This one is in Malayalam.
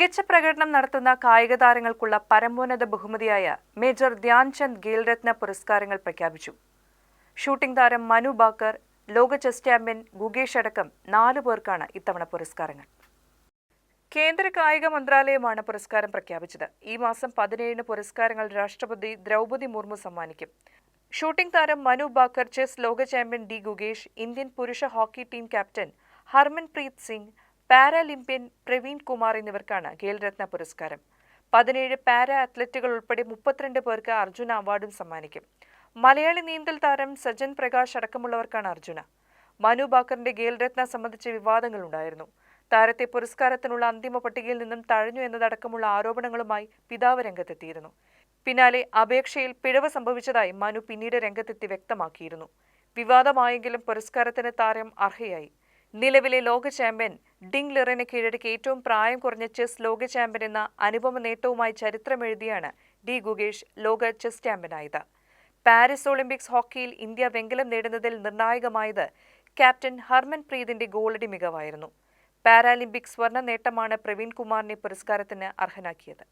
മികച്ച പ്രകടനം നടത്തുന്ന കായിക താരങ്ങൾക്കുള്ള പരമോന്നത ബഹുമതിയായ മേജർ ധ്യാൻചന്ദ് ഖേൽരത്ന പുരസ്കാരങ്ങൾ പ്രഖ്യാപിച്ചു. ഷൂട്ടിംഗ് താരം മനു ബാക്കർ ലോക ചെസ് ചാമ്പ്യൻ ഗുഗേഷ് അടക്കം നാലു പേർക്കാണ് ഇത്തവണ പുരസ്കാരങ്ങൾ. കേന്ദ്ര കായിക മന്ത്രാലയമാണ് പുരസ്കാരം പ്രഖ്യാപിച്ചത്. ഈ മാസം പതിനേഴിന് പുരസ്കാരങ്ങൾ രാഷ്ട്രപതി ദ്രൗപദി മുർമു സമ്മാനിക്കും. ഷൂട്ടിംഗ് താരം മനു ബാക്കർ ചെസ് ലോക ചാമ്പ്യൻ ഡി ഗുഗേഷ് ഇന്ത്യൻ പുരുഷ hockey team captain Harmanpreet Singh Paralympian Praveen Kumar എന്നിവർക്കാണ് ഖേൽരത്ന പുരസ്കാരം. പതിനേഴ് പാരാ അത്ലറ്റുകൾ ഉൾപ്പെടെ മുപ്പത്തിരണ്ട് പേർക്ക് അർജുന അവാർഡും സമ്മാനിക്കും. മലയാളി നീന്തൽ താരം സജൻ പ്രകാശ് അടക്കമുള്ളവർക്കാണ് അർജുന. മനു ബാക്കറിന്റെ ഖേൽരത്ന സംബന്ധിച്ച വിവാദങ്ങളുണ്ടായിരുന്നു താരത്തെ പുരസ്കാരത്തിനുള്ള അന്തിമ പട്ടികയിൽ നിന്നും തഴഞ്ഞു എന്നതടക്കമുള്ള ആരോപണങ്ങളുമായി പിതാവ് രംഗത്തെത്തിയിരുന്നു. പിന്നാലെ അപേക്ഷയിൽ പിഴവ് സംഭവിച്ചതായി മനു പിന്നീട് രംഗത്തെത്തി വ്യക്തമാക്കിയിരുന്നു. വിവാദമായെങ്കിലും പുരസ്കാരത്തിന് താരം അർഹയായി. നിലവിലെ ലോക ചാമ്പ്യൻ ഡിങ് ലിറിന് കീഴടക്കി ഏറ്റവും പ്രായം കുറഞ്ഞ ചെസ് ലോക ചാമ്പ്യൻ എന്ന അനുപമ നേട്ടവുമായി ചരിത്രമെഴുതിയാണ് ഡി ഗുഗേഷ് ലോക ചെസ് ചാമ്പ്യനായത്. പാരീസ് ഒളിമ്പിക്സ് ഹോക്കിയിൽ ഇന്ത്യ വെങ്കലം നേടുന്നതിൽ നിർണായകമായത് ക്യാപ്റ്റൻ ഹർമൻ പ്രീതിന്റെ ഗോളടി മികവായിരുന്നു. പാരാലിമ്പിക്സ് സ്വർണ നേട്ടമാണ് പ്രവീൺ കുമാറിനെ പുരസ്കാരത്തിന് അർഹനാക്കിയത്.